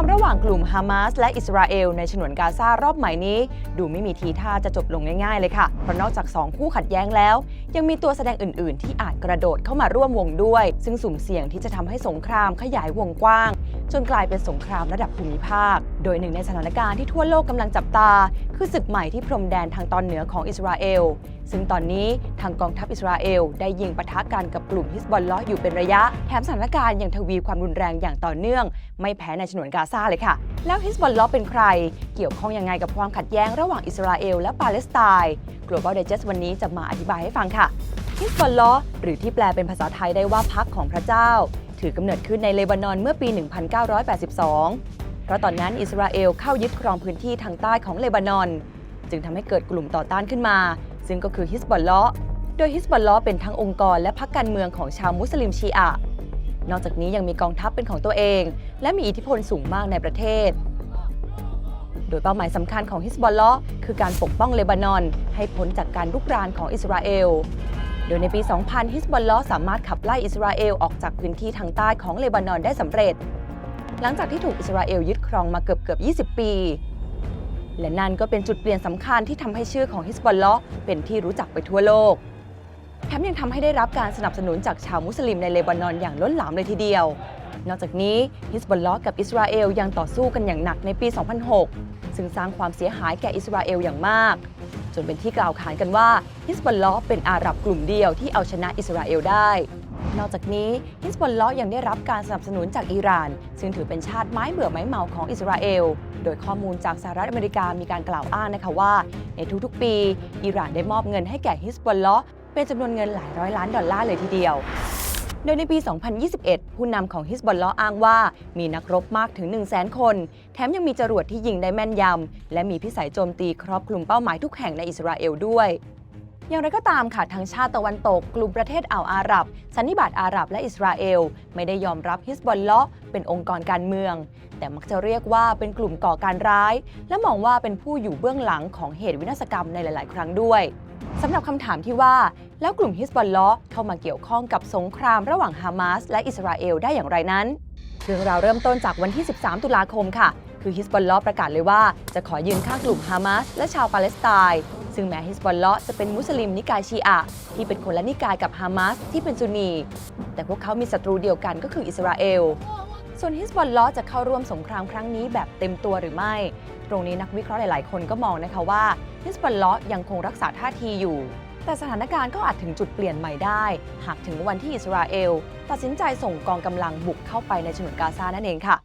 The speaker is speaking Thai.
ามระหว่างกลุ่มฮามาสและอิสราเอลในฉนวนกาซารอบใหม่นี้ ดูไม่มีทีท่าจะจบลงง่ายๆเลยค่ะ เพราะนอกจาก 2 คู่ขัดแย้งแล้ว ยังมีตัวแสดงอื่นๆ ที่อาจกระโดดเข้ามาร่วมวงด้วย ซึ่งสุ่มเสี่ยงที่จะทำให้สงครามขยายวงกว้าง จนกลายเป็นสงครามระดับภูมิภาค โดยหนึ่งในสถานการณ์ที่ทั่วโลกกำลังจับตา คือศึกใหม่ที่พรมแดนทางตอนเหนือของอิสราเอล ซึ่งตอนนี้ทางกองทัพอิสราเอล ได้ยิงปะทะกันกับกลุ่มฮิสบอลลาะห์อยู่เป็นระยะ แถมสถานการณ์ยังทวีความรุนแรงอย่างต่อเนื่อง ไม่แพ้ในฉนวนกาซาเลยค่ะ แล้วฮิสบอลลาะห์เป็นใคร เกี่ยวข้องยังไงกับความขัดแย้งระหว่างอิสราเอลและปาเลสไตน์ Global Digest วันนี้จะมาอธิบายให้ฟังค่ะฮิสบอลลาะห์หรือที่แปลเป็นภาษาไทยได้ว่าพักของพระเจ้า ถือกำเนิดขึ้นในเลบานอนเมื่อปี 1982 เพราะตอนนั้นอิสราเอลเข้ายึดครองพื้นที่ทางใต้ของเลบานอน จึงทำให้เกิดกลุ่มต่อต้านขึ้นมา ซึ่งก็คือฮิสบอลเลาะโดยฮิสบอลเลาะเป็นทั้งองค์กรและพรรคการเมืองของชาวมุสลิมชีอะ นอกจากนี้ยังมีกองทัพเป็นของตัวเอง และมีอิทธิพลสูงมากในประเทศ โดยเป้าหมายสำคัญของฮิสบอลเลาะคือการปกป้องเลบานอน ให้พ้นจากการลุกรานของอิสราเอล ดยในปี 2000 ฮิสบอลลาะห์สามารถขับไล่อิสราเอลออกจากพื้นที่ทางใต้ของเลบานอนได้สำเร็จ หลังจากที่ถูกอิสราเอลยึดครองมาเกือบเกือบ 20 ปี และนั่นก็เป็นจุดเปลี่ยนสำคัญที่ทำให้ชื่อของฮิสบอลลาะห์เป็นที่รู้จักไปทั่วโลก แถมยังทำให้ได้รับการสนับสนุนจากชาวมุสลิมในเลบานอนอย่างล้นหลามเลยทีเดียว นอกจากนี้ฮิสบอลลาะห์กับอิสราเอลยังต่อสู้กันอย่างหนักในปี 2006 ซึ่งสร้างความเสียหายแก่อิสราเอลอย่างมาก จนเป็นที่กล่าวขานกันว่าฮิสบอลลาะห์เป็นอาหรับกลุ่มเดียวที่เอาชนะอิสราเอลได้ นอกจากนี้ฮิสบอลลาะห์ยังได้รับการสนับสนุนจากอิหร่าน ซึ่งถือเป็นชาติไม้เบื่อไม้เมาของอิสราเอล โดยข้อมูลจากสหรัฐอเมริกามีการกล่าวอ้างนะคะว่า ในทุกๆ ปีอิหร่านได้มอบเงินให้แก่ฮิสบอลลาะห์เป็นจำนวนเงินหลายร้อยล้านดอลลาร์เลยทีเดียว โดยในปี 2021 ผู้นำของฮิสบอลลาะห์อ้างว่า มีนักรบมากถึง 1 0 0 0 0 0 คน แถมยังมีจรวดที่ยิงได้แม่นยำ และมีพิสัยโจมตีครอบคลุมเป้าหมายทุกแห่งในอิสราเอลด้วยอย่างไรก็ตามค่ะทางชาติตะวันตก กลุ่มประเทศอ่าวอาหรับ สันนิบาตอาหรับและอิสราเอล ไม่ได้ยอมรับฮิสบอลเลาะเป็นองค์กรการเมือง แต่มักจะเรียกว่าเป็นกลุ่มก่อการร้าย และมองว่าเป็นผู้อยู่เบื้องหลังของเหตุวินาศกรรมในหลาย ๆ ครั้งด้วย สำหรับคำถามที่ว่า แล้วกลุ่มฮิสบอลลาะห์เข้ามาเกี่ยวข้องกับสงครามระหว่างฮามาสและอิสราเอลได้อย่างไรนั้นเรื่องราวเริ่มต้นจากวันที่ 13 ตุลาคมค่ะ คือฮิสบอลลาะห์ประกาศเลยว่า จะขอยืนข้างกลุ่มฮามาสและชาวปาเลสไตน์ซึ่งแม้ฮิสบอลเลาะห์จะเป็นมุสลิมนิกายชีอะห์ที่เป็นคนละนิกายกับฮามาสที่เป็นซุนนี แต่พวกเขามีศัตรูเดียวกันก็คืออิสราเอล ส่วนฮิสบอลล้อจะเข้าร่วมสงครามครั้งนี้แบบเต็มตัวหรือไม่ ตรงนี้นักวิเคราะห์หลาย ๆ คนก็มองนะคะว่าฮิสบอลล้อยังคงรักษาท่าทีอยู่ แต่สถานการณ์ก็อาจถึงจุดเปลี่ยนใหม่ได้ หากถึงวันที่อิสราเอล ตัดสินใจส่งกองกำลังบุกเข้าไปในฉนวนกาซานั่นเองค่ะ